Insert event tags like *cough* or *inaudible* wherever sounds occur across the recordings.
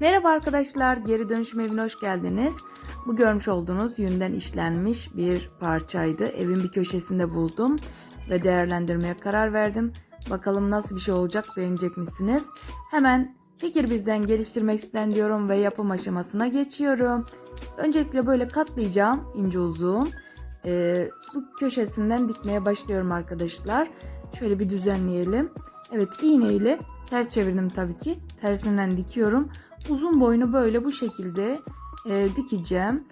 Merhaba arkadaşlar, geri dönüşüm evine hoş geldiniz. Bu görmüş olduğunuz yünden işlenmiş bir parçaydı. Evin bir köşesinde buldum ve değerlendirmeye karar verdim. Bakalım nasıl bir şey olacak, beğenecek misiniz? Hemen fikir bizden geliştirmek isteyen diyorum ve yapım aşamasına geçiyorum. Öncelikle böyle katlayacağım ince uzun. Ee, bu köşesinden dikmeye başlıyorum arkadaşlar. Şöyle bir düzenleyelim. Evet iğne ile ters çevirdim tabii ki. Tersinden dikiyorum. Uzun boyunu böyle bu şekilde e, dikeceğim.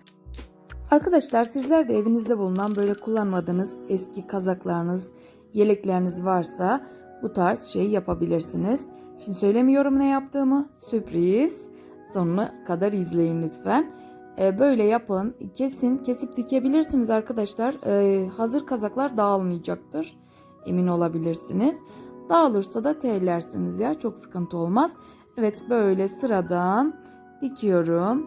Arkadaşlar sizler de evinizde bulunan böyle kullanmadığınız eski kazaklarınız, yelekleriniz varsa bu tarz şey yapabilirsiniz. Şimdi söylemiyorum ne yaptığımı. Sürpriz. Sonuna kadar izleyin lütfen. E, böyle yapın. Kesin kesip dikebilirsiniz arkadaşlar. E, hazır kazaklar dağılmayacaktır. Emin olabilirsiniz. Dağılırsa da tellersiniz ya. Çok sıkıntı olmaz. Evet böyle sıradan dikiyorum.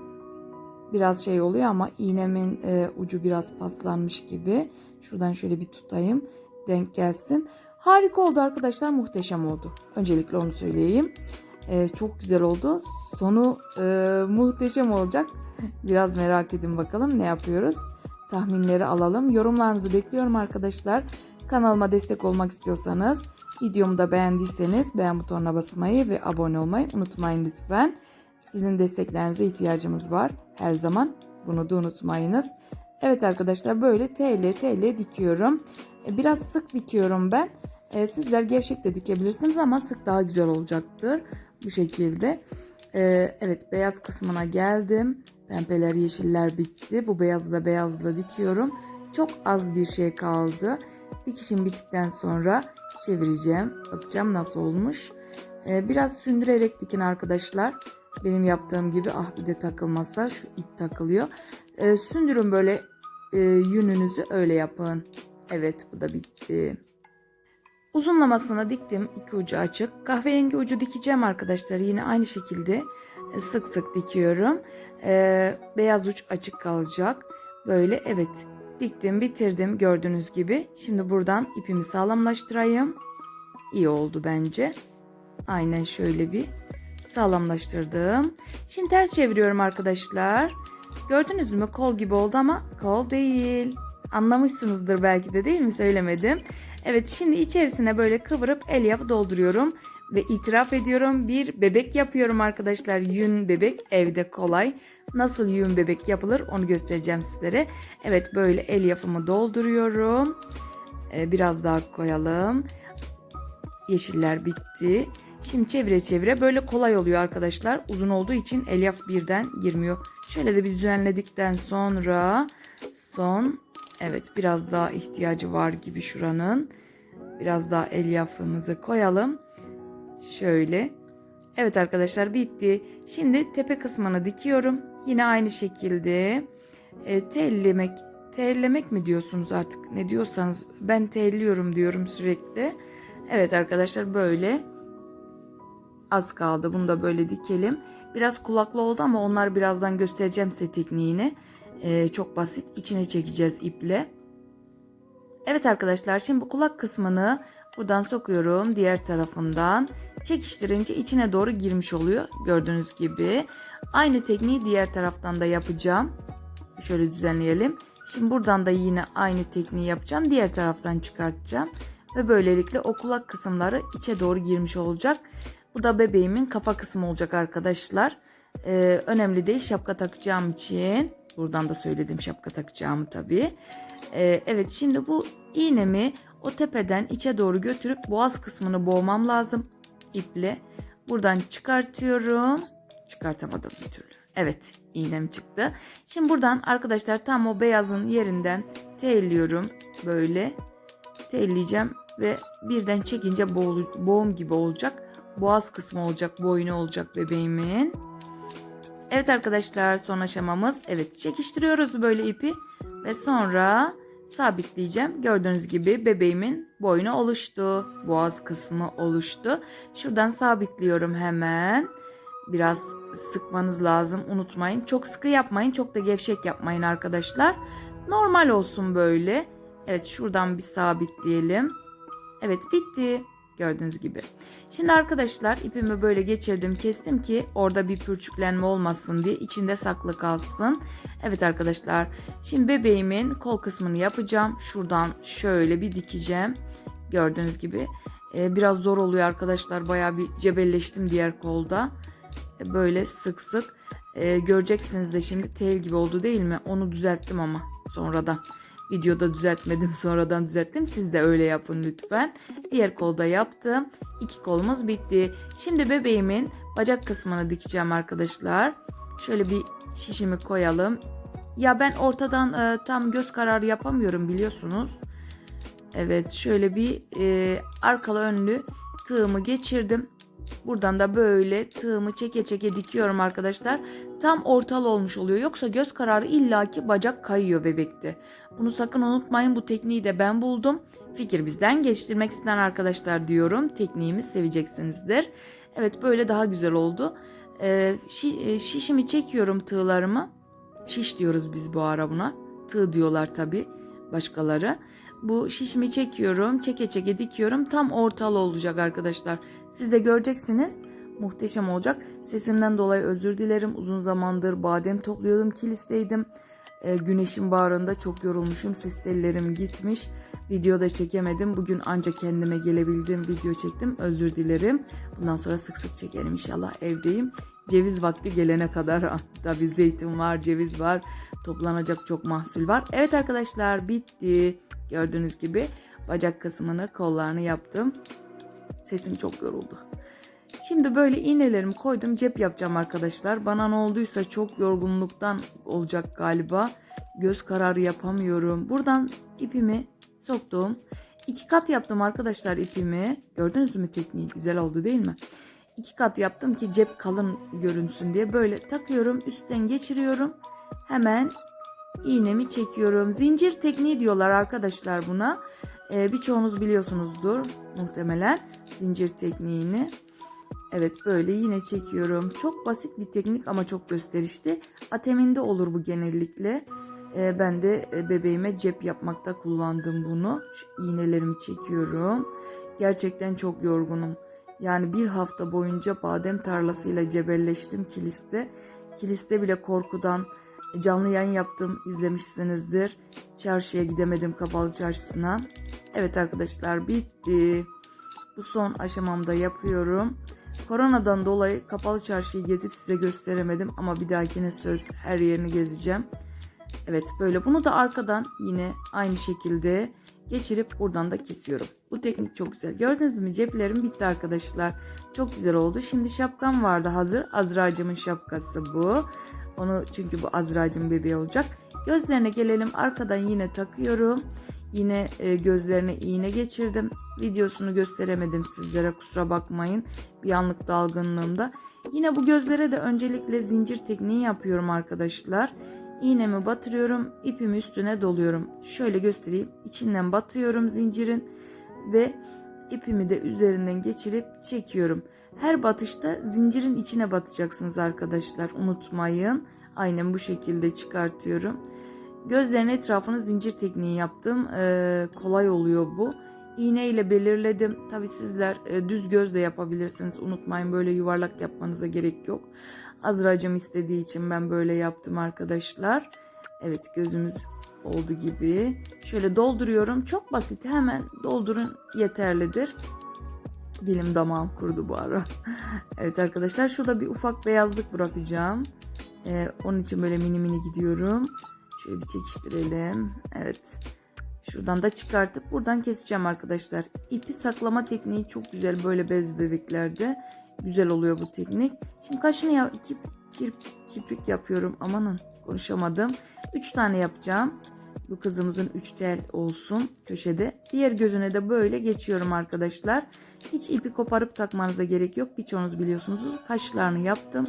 Biraz şey oluyor ama iğnemin e, ucu biraz paslanmış gibi. Şuradan şöyle bir tutayım. Denk gelsin. Harika oldu arkadaşlar. Muhteşem oldu. Öncelikle onu söyleyeyim. E, çok güzel oldu. Sonu e, muhteşem olacak. Biraz merak edin bakalım ne yapıyoruz. Tahminleri alalım. Yorumlarınızı bekliyorum arkadaşlar. Kanalıma destek olmak istiyorsanız, videomu da beğendiyseniz beğen butonuna basmayı ve abone olmayı unutmayın lütfen. Sizin desteklerinize ihtiyacımız var her zaman. Bunu da unutmayınız. Evet arkadaşlar böyle TL TL dikiyorum. E, Biraz sık dikiyorum ben. E, Sizler gevşek de dikebilirsiniz ama sık daha güzel olacaktır. Bu şekilde. E, Evet beyaz kısmına geldim. Pembeler yeşiller bitti. Bu beyazı da beyazla dikiyorum. Çok az bir şey kaldı. Dikişim bittikten sonra çevireceğim. Bakacağım nasıl olmuş. Ee, biraz sündürerek dikin arkadaşlar. Benim yaptığım gibi ah bir de takılmasa şu ip takılıyor. Ee, sündürün böyle e, yününüzü öyle yapın. Evet bu da bitti. Uzunlamasına diktim. iki ucu açık. Kahverengi ucu dikeceğim arkadaşlar. Yine aynı şekilde e, sık sık dikiyorum. Ee, beyaz uç açık kalacak. Böyle evet diktim bitirdim gördüğünüz gibi. Şimdi buradan ipimi sağlamlaştırayım. İyi oldu bence. Aynen şöyle bir sağlamlaştırdım. Şimdi ters çeviriyorum arkadaşlar. Gördünüz mü kol gibi oldu ama kol değil. Anlamışsınızdır belki de değil mi söylemedim. Evet şimdi içerisine böyle kıvırıp elyaf dolduruyorum. Ve itiraf ediyorum bir bebek yapıyorum arkadaşlar. Yün bebek evde kolay. Nasıl yün bebek yapılır onu göstereceğim sizlere. Evet böyle elyafımı dolduruyorum. Ee, biraz daha koyalım. Yeşiller bitti. Şimdi çevire çevire böyle kolay oluyor arkadaşlar. Uzun olduğu için elyaf birden girmiyor. Şöyle de bir düzenledikten sonra son evet biraz daha ihtiyacı var gibi şuranın. Biraz daha elyafımızı koyalım. Şöyle. Evet arkadaşlar bitti. Şimdi tepe kısmını dikiyorum. Yine aynı şekilde e, tellemek tellemek mi diyorsunuz artık ne diyorsanız ben telliyorum diyorum sürekli. Evet arkadaşlar böyle az kaldı. Bunu da böyle dikelim. Biraz kulaklı oldu ama onlar birazdan göstereceğim size tekniğini. E, çok basit. İçine çekeceğiz iple. Evet arkadaşlar şimdi bu kulak kısmını buradan sokuyorum diğer tarafından. Çekiştirince içine doğru girmiş oluyor gördüğünüz gibi. Aynı tekniği diğer taraftan da yapacağım. Şöyle düzenleyelim. Şimdi buradan da yine aynı tekniği yapacağım. Diğer taraftan çıkartacağım. Ve böylelikle o kulak kısımları içe doğru girmiş olacak. Bu da bebeğimin kafa kısmı olacak arkadaşlar. Ee, önemli değil şapka takacağım için. Buradan da söyledim şapka takacağımı tabii. Ee, evet şimdi bu iğnemi o tepeden içe doğru götürüp boğaz kısmını boğmam lazım iple. Buradan çıkartıyorum. Çıkartamadım bir türlü. Evet iğnem çıktı. Şimdi buradan arkadaşlar tam o beyazın yerinden telliyorum. Böyle telleyeceğim ve birden çekince boğulu, boğum gibi olacak. Boğaz kısmı olacak, boynu olacak bebeğimin. Evet arkadaşlar son aşamamız. Evet çekiştiriyoruz böyle ipi ve sonra sabitleyeceğim. Gördüğünüz gibi bebeğimin boynu oluştu. Boğaz kısmı oluştu. Şuradan sabitliyorum hemen. Biraz sıkmanız lazım unutmayın. Çok sıkı yapmayın çok da gevşek yapmayın arkadaşlar. Normal olsun böyle. Evet şuradan bir sabitleyelim. Evet bitti. Gördüğünüz gibi. Şimdi arkadaşlar ipimi böyle geçirdim kestim ki orada bir pürçüklenme olmasın diye içinde saklı kalsın. Evet arkadaşlar şimdi bebeğimin kol kısmını yapacağım. Şuradan şöyle bir dikeceğim. Gördüğünüz gibi. Ee, biraz zor oluyor arkadaşlar. Bayağı bir cebelleştim diğer kolda. Ee, böyle sık sık. Ee, göreceksiniz de şimdi tel gibi oldu değil mi? Onu düzelttim ama sonradan. Videoda düzeltmedim sonradan düzelttim. Siz de öyle yapın lütfen. Diğer kolda yaptım. İki kolumuz bitti. Şimdi bebeğimin bacak kısmını dikeceğim arkadaşlar. Şöyle bir şişimi koyalım. Ya ben ortadan e, tam göz kararı yapamıyorum biliyorsunuz. Evet şöyle bir e, arkalı önlü tığımı geçirdim. Buradan da böyle tığımı çeke çeke dikiyorum arkadaşlar. Tam ortalı olmuş oluyor. Yoksa göz kararı illaki bacak kayıyor bebekte. Bunu sakın unutmayın. Bu tekniği de ben buldum. Fikir bizden geliştirmek isteyen arkadaşlar diyorum. Tekniğimi seveceksinizdir. Evet böyle daha güzel oldu. Ee, e, şişimi çekiyorum tığlarımı. Şiş diyoruz biz bu ara buna. Tığ diyorlar tabi başkaları. Bu şişimi çekiyorum. Çeke çeke dikiyorum. Tam ortalı olacak arkadaşlar. Siz de göreceksiniz. Muhteşem olacak. Sesimden dolayı özür dilerim. Uzun zamandır badem topluyordum. Kilisteydim. Ee, güneşin bağrında çok yorulmuşum. Ses tellerim gitmiş. Video da çekemedim. Bugün ancak kendime gelebildim. Video çektim. Özür dilerim. Bundan sonra sık sık çekerim inşallah. Evdeyim. Ceviz vakti gelene kadar *laughs* tabii zeytin var, ceviz var. Toplanacak çok mahsul var. Evet arkadaşlar bitti. Gördüğünüz gibi bacak kısmını, kollarını yaptım. Sesim çok yoruldu. Şimdi böyle iğnelerimi koydum. Cep yapacağım arkadaşlar. Bana ne olduysa çok yorgunluktan olacak galiba. Göz kararı yapamıyorum. Buradan ipimi soktum. İki kat yaptım arkadaşlar ipimi. Gördünüz mü tekniği? Güzel oldu değil mi? İki kat yaptım ki cep kalın görünsün diye. Böyle takıyorum. Üstten geçiriyorum. Hemen iğnemi çekiyorum. Zincir tekniği diyorlar arkadaşlar buna. Ee, birçoğunuz biliyorsunuzdur muhtemelen zincir tekniğini. Evet böyle yine çekiyorum. Çok basit bir teknik ama çok gösterişli. Ateminde olur bu genellikle. Ee, ben de e, bebeğime cep yapmakta kullandım bunu. Şu iğnelerimi çekiyorum. Gerçekten çok yorgunum. Yani bir hafta boyunca badem tarlasıyla cebelleştim kiliste. Kiliste bile korkudan canlı yayın yaptım izlemişsinizdir. Çarşıya gidemedim kapalı çarşısına. Evet arkadaşlar bitti. Bu son aşamamda yapıyorum. Koronadan dolayı kapalı çarşıyı gezip size gösteremedim ama bir dahakine söz her yerini gezeceğim. Evet böyle bunu da arkadan yine aynı şekilde geçirip buradan da kesiyorum. Bu teknik çok güzel. Gördünüz mü ceplerim bitti arkadaşlar. Çok güzel oldu. Şimdi şapkam vardı hazır. Azra'cımın şapkası bu. Onu çünkü bu Azra'cım bebeği olacak. Gözlerine gelelim. Arkadan yine takıyorum. Yine e, gözlerine iğne geçirdim. Videosunu gösteremedim sizlere kusura bakmayın. Bir anlık dalgınlığımda. Yine bu gözlere de öncelikle zincir tekniği yapıyorum arkadaşlar. İğnemi batırıyorum. ipimi üstüne doluyorum. Şöyle göstereyim. İçinden batıyorum zincirin ve ipimi de üzerinden geçirip çekiyorum. Her batışta zincirin içine batacaksınız arkadaşlar. Unutmayın. Aynen bu şekilde çıkartıyorum. Gözlerin etrafını zincir tekniği yaptım. Ee, kolay oluyor bu. İğne ile belirledim. Tabi sizler e, düz gözle yapabilirsiniz. Unutmayın böyle yuvarlak yapmanıza gerek yok. Azracım istediği için ben böyle yaptım arkadaşlar. Evet gözümüz oldu gibi. Şöyle dolduruyorum. Çok basit. Hemen doldurun yeterlidir. Dilim damağım kurudu bu ara. *laughs* evet arkadaşlar şurada bir ufak beyazlık bırakacağım. Ee, onun için böyle mini mini gidiyorum. Şöyle bir çekiştirelim. Evet. Şuradan da çıkartıp buradan keseceğim arkadaşlar. İpi saklama tekniği çok güzel böyle bez bebeklerde. Güzel oluyor bu teknik. Şimdi kaşını ya kip, kirp, kirpik yapıyorum. Amanın konuşamadım. 3 tane yapacağım. Bu kızımızın 3 tel olsun köşede. Diğer gözüne de böyle geçiyorum arkadaşlar. Hiç ipi koparıp takmanıza gerek yok. Birçoğunuz biliyorsunuz. Kaşlarını yaptım.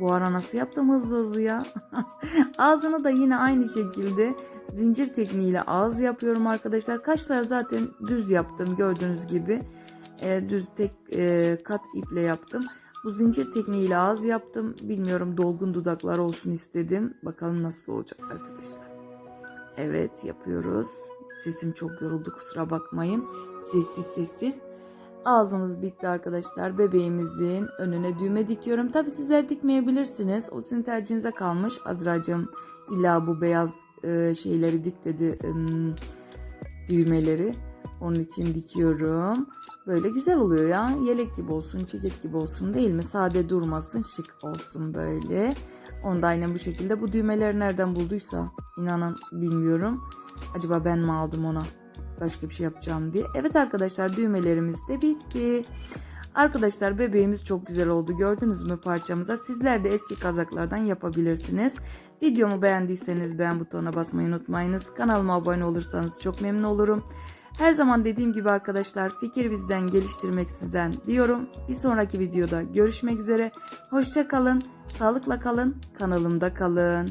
Bu ara nasıl yaptım hızlı hızlı ya. *laughs* Ağzını da yine aynı şekilde zincir tekniğiyle ağız yapıyorum arkadaşlar. Kaşlar zaten düz yaptım gördüğünüz gibi. E, düz tek e, kat iple yaptım. Bu zincir tekniğiyle ağız yaptım. Bilmiyorum dolgun dudaklar olsun istedim. Bakalım nasıl olacak arkadaşlar. Evet yapıyoruz. Sesim çok yoruldu kusura bakmayın. Sessiz sessiz. Ağzımız bitti arkadaşlar. Bebeğimizin önüne düğme dikiyorum. Tabi sizler dikmeyebilirsiniz. O sizin tercihinize kalmış. Azracığım illa bu beyaz e, şeyleri dik dedi. ım, düğmeleri. Onun için dikiyorum. Böyle güzel oluyor ya. Yelek gibi olsun, ceket gibi olsun değil mi? Sade durmasın, şık olsun böyle. Onu da aynen bu şekilde. Bu düğmeleri nereden bulduysa inanın bilmiyorum. Acaba ben mi aldım ona? Başka bir şey yapacağım diye. Evet arkadaşlar düğmelerimiz de bitti. Arkadaşlar bebeğimiz çok güzel oldu. Gördünüz mü parçamıza? Sizler de eski kazaklardan yapabilirsiniz. Videomu beğendiyseniz beğen butonuna basmayı unutmayınız. Kanalıma abone olursanız çok memnun olurum. Her zaman dediğim gibi arkadaşlar fikir bizden geliştirmek sizden diyorum. Bir sonraki videoda görüşmek üzere. Hoşça kalın, sağlıkla kalın, kanalımda kalın.